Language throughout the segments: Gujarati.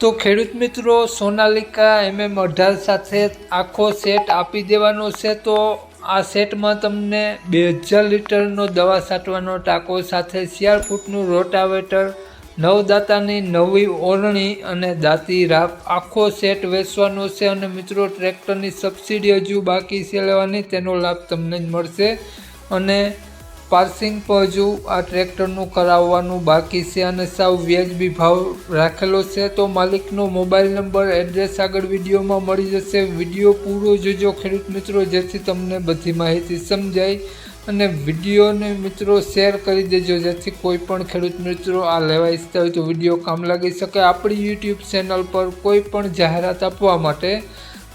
તો ખેડૂત મિત્રો, સોનાલિકા એમએમ અઢાર સાથે આખો સેટ આપી દેવાનો છે. તો આ સેટમાં તમને બે હજાર લીટરનો દવા છાંટવાનો ટાંકો સાથે શિયાળ ફૂટનું રોટાવેટર, નવદાતાની નવી ઓરણી અને દાંતી રાફ આખો સેટ વેચવાનો છે અને મિત્રો, ટ્રેક્ટરની સબસિડી હજુ બાકી છે લેવાની, તેનો લાભ તમને જ મળશે. અને પાર્સિંગ પર હજુ આ ટ્રેક્ટરનું કરાવવાનું બાકી છે અને સાવ વ્યાજબી ભાવ રાખેલો છે. તો માલિકનો મોબાઈલ નંબર, એડ્રેસ આગળ વિડીયોમાં મળી જશે. વીડિયો પૂરો જોજો ખેડૂત મિત્રો, જેથી તમને બધી માહિતી સમજાય. અને વિડીયોને મિત્રો શેર કરી દેજો, જેથી કોઈ પણ ખેડૂત મિત્રો આ લેવા ઈચ્છતા હોય તો વીડિયો કામ લાગી શકે. આપણી યુટ્યુબ ચેનલ પર કોઈ પણ જાહેરાત આપવા માટે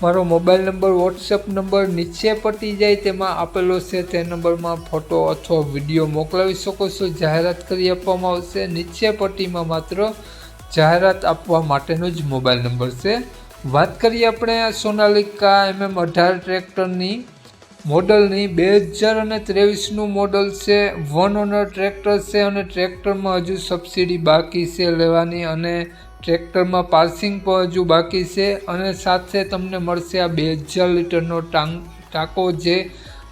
મારો મોબાઈલ નંબર, વોટ્સએપ નંબર નીચે પટી જાય તેમાં આપેલો છે. તે નંબરમાં ફોટો અથવા વીડિયો મોકલાવી શકો છો. જાહેરાત કરી આપવામાં આવશે. નીચે પટ્ટીમાં માત્ર જાહેરાત આપવા માટેનો જ મોબાઈલ નંબર છે. વાત કરીએ આપણે સોનાલિકા એમએમ અઢાર ટ્રેક્ટરની મોડલની બે હજાર અને ત્રેવીસનું મોડલ છે, વન ઓનર ટ્રેક્ટર છે અને ટ્રેક્ટરમાં હજુ સબસિડી બાકી છે લેવાની અને ટ્રેક્ટરમાં પાર્સિંગ પણ હજુ બાકી છે અને સાથે તમને મળશે આ બે હજાર લીટરનો ટાંક, ટાંકો જે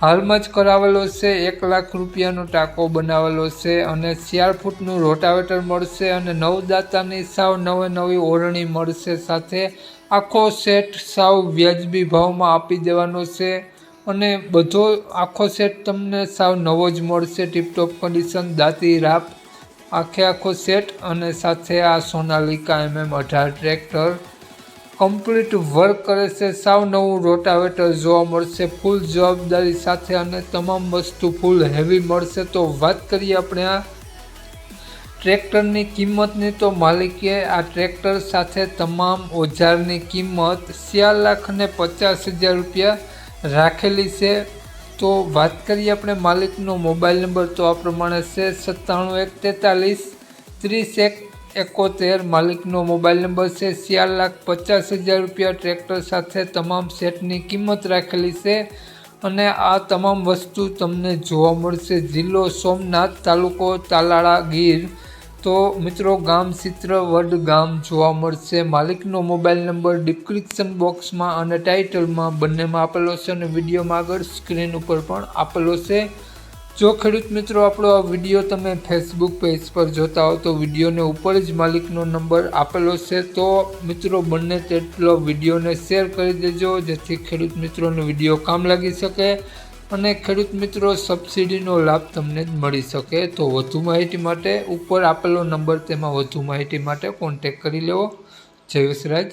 હાલમાં જ કરાવેલો છે, એક લાખ રૂપિયાનો ટાંકો બનાવેલો છે અને ચાર ફૂટનું રોટાવેટર મળશે અને નવદાતાની સાવ નવે નવી ઓરણી મળશે સાથે આખો સેટ સાવ વ્યાજબી ભાવમાં આપી દેવાનો છે. અને બધો આખો સેટ તમને સાવ નવો જ મળશે. ટીપટોપ કન્ડિશન દાંતી રાપ આખે આખો સેટ અને સાથે આ સોનાલિકા એમએમ અઢાર ટ્રેક્ટર કમ્પ્લીટ વર્ક કરે છે. સાવ નવું રોટાવેટર જોવા મળશે. ફૂલ જવાબદારી સાથે અને તમામ વસ્તુ ફૂલ હેવી મળશે. તો વાત કરીએ આપણે આ ટ્રેક્ટરની કિંમતની. તો માલિકે આ ટ્રેક્ટર સાથે તમામ ઓજારની કિંમત ચાર લાખ અને પચાસ હજાર રૂપિયા રાખેલી છે. તો વાત કરીએ આપણે માલિકનો મોબાઈલ નંબર. તો આ પ્રમાણે છે સત્તાણું એક તેતાલીસ, ત્રીસ એક એકોતેર. માલિકનો મોબાઈલ નંબર છે ચાર લાખ પચાસ હજાર રૂપિયા. ટ્રેક્ટર સાથે તમામ સેટની કિંમત રાખેલી છે. અને આ તમામ વસ્તુ તમને જોવા મળશે. જિલ્લો સોમનાથ તાલુકો તાલાળા ગીર. તો મિત્રો, ગામ ચિત્રવડ ગામ જોવા મળશે. માલિકનો મોબાઈલ નંબર ડિસ્ક્રિપ્શન બોક્સમાં અને ટાઇટલમાં બંનેમાં આપેલો છે અને વિડીયોમાં આગળ સ્ક્રીન ઉપર પણ આપેલો છે. જો ખેડૂત મિત્રો, આપણો આ વીડિયો તમે ફેસબુક પેજ પર જોતા હો તો વિડીયોને ઉપર જ માલિકનો નંબર આપેલો છે. તો મિત્રો, બંને તેટલો વિડીયોને શેર કરી દેજો જેથી ખેડૂત મિત્રોનો વીડિયો કામ લાગી શકે. અને ખેડૂત મિત્રો, સબસિડીનો લાભ તમને મળી શકે. તો વધુ માહિતી માટે, ઉપર આપેલો નંબર તેમાં વધુ માહિતી માટે કોન્ટેક કરી લેવો. જય વસરાજ.